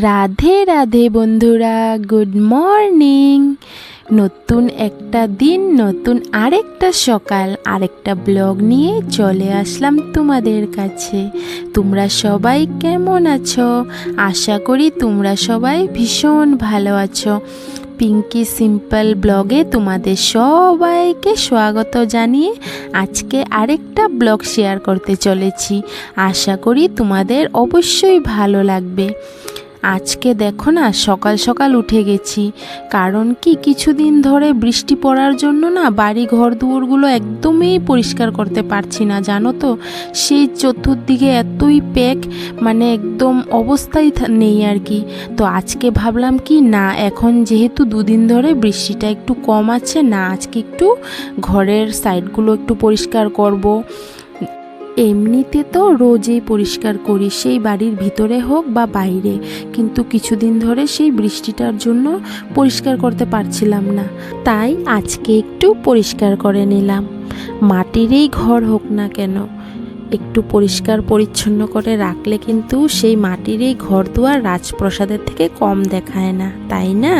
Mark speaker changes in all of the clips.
Speaker 1: রাধে রাধে বন্ধুরা, good morning. নতুন একটা দিন, নতুন আরেকটা সকাল, আরেকটা ব্লগ নিয়ে চলে আসলাম তোমাদের কাছে। তোমরা সবাই কেমন আছো? আশা করি তোমরা সবাই ভীষণ ভালো আছো। পিঙ্কি সিম্পল ব্লগে তোমাদের সবাইকে স্বাগত জানিয়ে আজকে আরেকটা ব্লগ শেয়ার করতে চলেছি। আশা করি তোমাদের অবশ্যই ভালো লাগবে। আজকে দেখো না, সকাল সকাল উঠে গেছি। কারণ কি, কিছুদিন ধরে বৃষ্টি পড়ার জন্য না বাড়ি ঘর দুয়ারগুলো একদমই পরিষ্কার করতে পারছি না, জানো তো? সেই চতুর্দিকে এতই প্যাক মানে একদম অবস্থাই নেই আর কি। তো আজকে ভাবলাম কি, না, এখন যেহেতু দুদিন ধরে বৃষ্টিটা একটু কম আছে, না, আজকে একটু ঘরের সাইডগুলো একটু পরিষ্কার করব। এমনিতে তো রোজেই পরিষ্কার করি, সেই বাড়ির ভিতরে হোক বা বাইরে। কিন্তু কিছুদিন ধরে সেই বৃষ্টিটার জন্য পরিষ্কার করতে পারছিলাম না। তাই আজকে একটু পরিষ্কার করে নিলাম। মাটিরই ঘর হোক না কেন, একটু পরিষ্কার পরিচ্ছন্ন করে রাখলে কিন্তু সেই মাটিরই ঘর দুয়ার রাজপ্রসাদের থেকে কম দেখায় না, তাই না?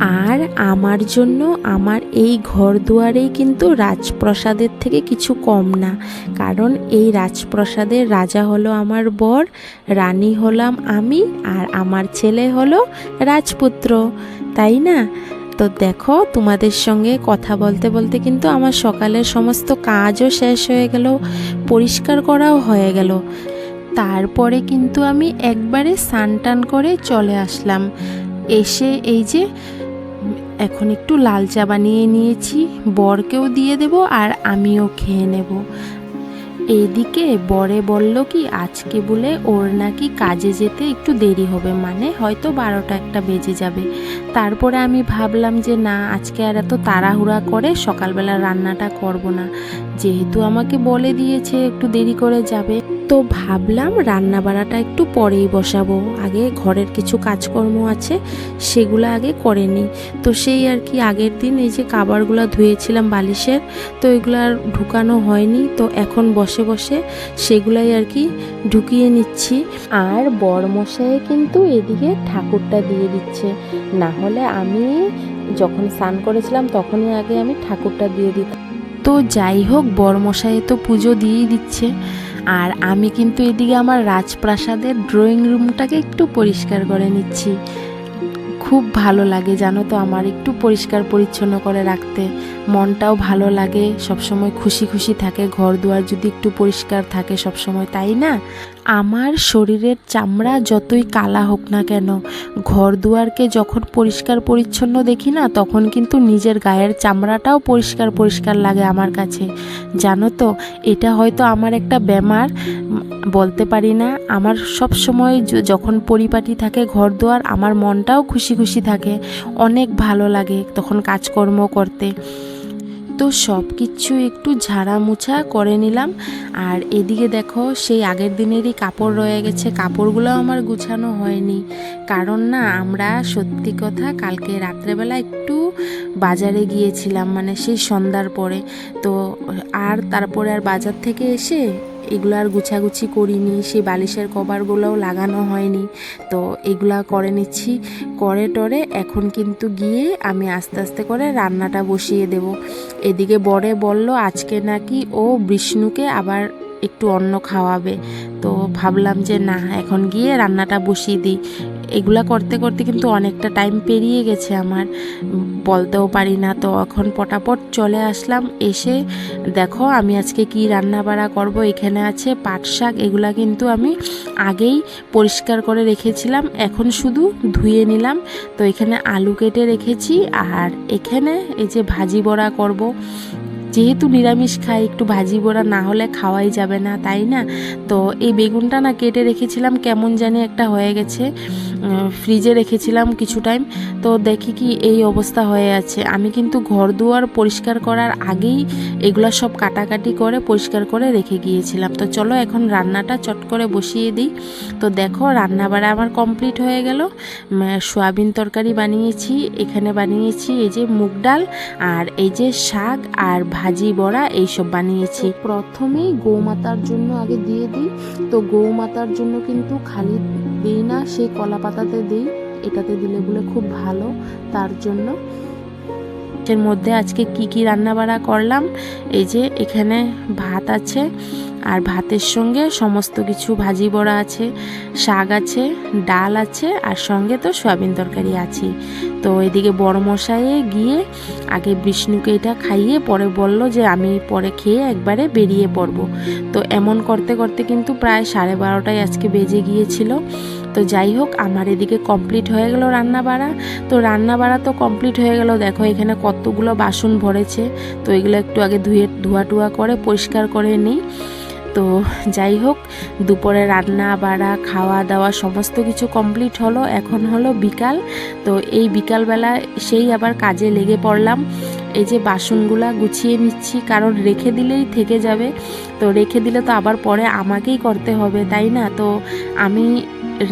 Speaker 1: আর আমার জন্য আমার এই ঘর দুয়ারেই কিন্তু রাজপ্রসাদের থেকে কিছু কম না। কারণ এই রাজপ্রসাদের রাজা হলো আমার বর, রানী হলাম আমি, আর আমার ছেলে হলো রাজপুত্র। তাই না? তো দেখো, তোমাদের সঙ্গে কথা বলতে বলতে কিন্তু আমার সকালের সমস্ত কাজও শেষ হয়ে গেল, পরিষ্কার করাও হয়ে গেল। তারপরে কিন্তু আমি একবারে স্নান টান করে চলে আসলাম। এসে এই যে এখন একটু লাল চা বানিয়ে নিয়েছি। বরকেও দিয়ে দেব আর আমিও খেয়ে নেব। এইদিকে বরে বলল কি, আজকে বলে ওর নাকি কাজে যেতে একটু দেরি হবে। মানে হয়তো বারোটা একটা বেজে যাবে। তারপরে আমি ভাবলাম যে না, আজকে আর এত তাড়াহুড়া করে সকালবেলা রান্নাটা করব না। যেহেতু আমাকে বলে দিয়েছে একটু দেরি করে যাবে, তো ভাবলাম রান্না বাড়াটা একটু পরেই বসাবো। আগে ঘরের কিছু কাজকর্ম আছে, সেগুলো আগে করে নিই। তো সেই আর কি, আগের দিন এই যে কাবারগুলো ধুয়েছিলাম বালিশের, তো এগুলো আর ঢুকানো হয়নি। তো এখন বসে বসে সেগুলাই আর কি ঢুকিয়ে নিচ্ছি। আর বরমশাই কিন্তু এদিকে ঠাকুরটা দিয়ে দিচ্ছে। না হলে আমি যখন স্নান করেছিলাম তখনই আগে আমি ঠাকুরটা দিয়ে দিতাম। তো যাই হোক, বরমশাই তো পুজো দিয়েই দিচ্ছে। আর আমি কিন্তু এদিকে আমার রাজপ্রাসাদের ড্রয়িং রুমটাকে একটু পরিষ্কার করে নিচ্ছি। খুব ভালো লাগে জানো তো আমার, একটু পরিষ্কার পরিচ্ছন্ন করে রাখতে। মনটাও ভালো লাগে, সবসময় খুশি খুশি থাকে, ঘর দুয়ার যদি একটু পরিষ্কার থাকে সবসময়, তাই না? আমার শরীরের চামড়া যতই কালা হোক না কেন, ঘর দুয়ারকে যখন পরিষ্কার পরিচ্ছন্ন দেখি না, তখন কিন্তু নিজের গায়ের চামড়াটাও পরিষ্কার পরিষ্কার লাগে আমার কাছে। জানো তো, এটা হয়তো আমার একটা ব্যামার, বলতে পারি না। আমার সব সময় যখন পরিপাটি থাকে ঘর দুয়ার, আমার মনটাও খুশি খুশি থাকে। অনেক ভালো লাগে তখন কাজকর্ম করতে। তো সব কিছু একটু ঝাড়া মুছা করে নিলাম। আর এদিকে দেখো, সেই আগের দিনেরই কাপড় রয়ে গেছে। কাপড়গুলো আমার গুছানো হয়নি। কারণ না, আমরা সত্যি কথা কালকে রাত্রেবেলা একটু বাজারে গিয়েছিলাম মানে সেই সন্ধ্যার পরে। তো আর তারপরে আর বাজার থেকে এসে এগুলো আর গুছাগুছি করিনি, সেই বালিশের কভারগুলোও লাগানো হয়নি। তো এগুলো করে নিচ্ছি। করে টরে এখন কিন্তু গিয়ে আমি আস্তে আস্তে করে রান্নাটা বসিয়ে দেব। এদিকে বরে বলল, আজকে নাকি ও বিষ্ণুকে আবার একটু অন্ন খাওয়াবে। তো ভাবলাম যে, না, এখন গিয়ে রান্নাটা বসিয়ে দিই। এগুলা করতে করতে কিন্তু অনেকটা টাইম পেরিয়ে গেছে আমার। বলতেও পারি না। তো এখন পটাপট চলে আসলাম, এসে দেখো আমি আজকে কি রান্না বাড়া করব। এখানে আছে পাট শাক, এগুলা কিন্তু আমি আগেই পরিষ্কার করে রেখেছিলাম, এখন শুধু ধুয়ে নিলাম। তো এখানে আলু কেটে রেখেছি, আর এখানে এই যে ভাজি বড়া করব। যেহেতু নিরামিষ খাই, একটু ভাজি বড়া না হলে খাওয়াই যাবে না, তাই না? তো এই বেগুনটা না কেটে রেখেছিলাম, কেমন জানি একটা হয়ে গেছে। ফ্রিজে রেখেছিলাম কিছু টাইম তো দেখি কি এই অবস্থা হয়ে আছে। আমি কিন্তু ঘর দুয়ার পরিষ্কার করার আগেই এগুলা সব কাটাকাটি করে পরিষ্কার করে রেখে গিয়েছিলাম। তো চলো এখন রান্নাটা চট করে বসিয়ে দিই। তো দেখো রান্না বাড়া আমার কমপ্লিট হয়ে গেল। সোয়াবিন তরকারি বানিয়েছি, এখানে বানিয়েছি এই যে মুগ ডাল আর এই যে শাক আর ভাজি, বড়া এইসব বানিয়েছি। প্রথমেই গৌমাতার জন্য আগে দিয়ে দিই। তো গৌমাতার জন্য কিন্তু খালি দিই না, সেই কলা পাতাতে দিই। এটাতে দিলে বলে খুব ভালো। তার জন্য এর মধ্যে আজকে কি কি রান্না বাড়া করলাম? এই যে এখানে ভাত আছে। আর ভাতের সঙ্গে সমস্ত কিছু ভাজি বড়া আছে, শাক আছে, ডাল আছে, আর সঙ্গে তো সয়াবিন তরকারি আছে। তো এদিকে বড় মশাইয়ে গিয়ে আগে বিষ্ণুকে এটা খাইয়ে পরে বলল যে আমি পরে খেয়ে একবারে বেরিয়ে পড়ব। তো এমন করতে করতে কিন্তু প্রায় সাড়ে বারোটায় আজকে বেজে গিয়েছিল। তো যাই হোক, আমার এদিকে কমপ্লিট হয়ে গেল রান্না বাড়া তো রান্না বাড়া তো কমপ্লিট হয়ে গেল। দেখো এখানে কতগুলো বাসন ভরেছে। তো এগুলো একটু আগে ধুয়ে ধোয়া টুয়া করে পরিষ্কার করে নিই। তো যাই হোক, দুপুরে রান্না, বাড়া, খাওয়া দাওয়া সমস্ত কিছু কমপ্লিট হলো। এখন হলো বিকাল। তো এই বিকালবেলা সেই আবার কাজে লেগে পড়লাম। এই যে বাসনগুলা গুছিয়ে নিচ্ছি, কারণ রেখে দিলেই থেকে যাবে। তো রেখে দিলে তো আবার পরে আমাকেই করতে হবে, তাই না? তো আমি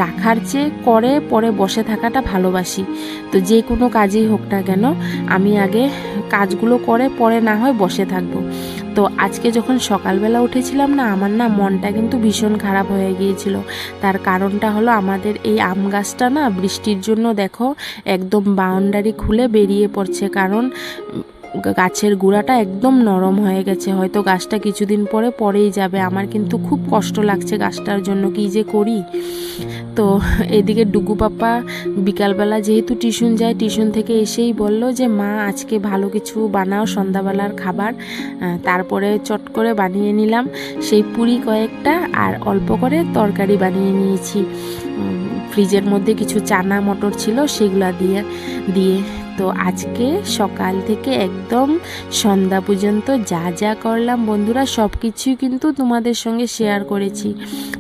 Speaker 1: রাখার চেয়ে করে পরে বসে থাকাটা ভালোবাসি। তো যে কোনো কাজেই হোক না কেন, আমি আগে কাজগুলো করে পরে না হয় বসে থাকব। তো আজকে যখন সকালবেলা উঠেছিলাম না, আমার না মনটা কিন্তু ভীষণ খারাপ হয়ে গিয়েছিল। তার কারণটা হলো আমাদের এই আম গাছটা না বৃষ্টির জন্য দেখো একদম বাউন্ডারি খুলে বেরিয়ে পড়ছে। কারণ গাছের গুঁড়াটা একদম নরম হয়ে গেছে। হয়তো গাছটা কিছুদিন পরে পরেই যাবে। আমার কিন্তু খুব কষ্ট লাগছে গাছটার জন্য। কি যে করি? তো এদিকে ডুগু পাপা বিকালবেলা যেহেতু টিউশন যায়, টিউশন থেকে এসেই বলল যে, মা, আজকে ভালো কিছু বানাও সন্ধ্যাবেলার খাবার। তারপরে চট করে বানিয়ে নিলাম। সেই পুরি কয়েকটা আর অল্প করে তরকারি বানিয়ে নিয়েছি। ফ্রিজের মধ্যে কিছু চানা মটর ছিল সেগুলা দিয়ে দিয়ে তো আজকে সকাল থেকে একদম সন্ধ্যা পর্যন্ত যা যা করলাম বন্ধুরা সব কিছুই কিন্তু তোমাদের সঙ্গে শেয়ার করেছি।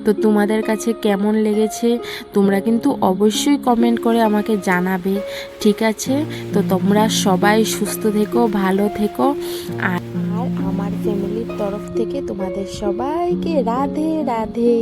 Speaker 1: তো তোমাদের কাছে কেমন লেগেছে তোমরা কিন্তু অবশ্যই কমেন্ট করে আমাকে জানাবে, ঠিক আছে? তো তোমরা সবাই সুস্থ থেকো, ভালো থেকো। আর আমার ফ্যামিলির তরফ থেকে তোমাদের সবাইকে রাধে রাধে।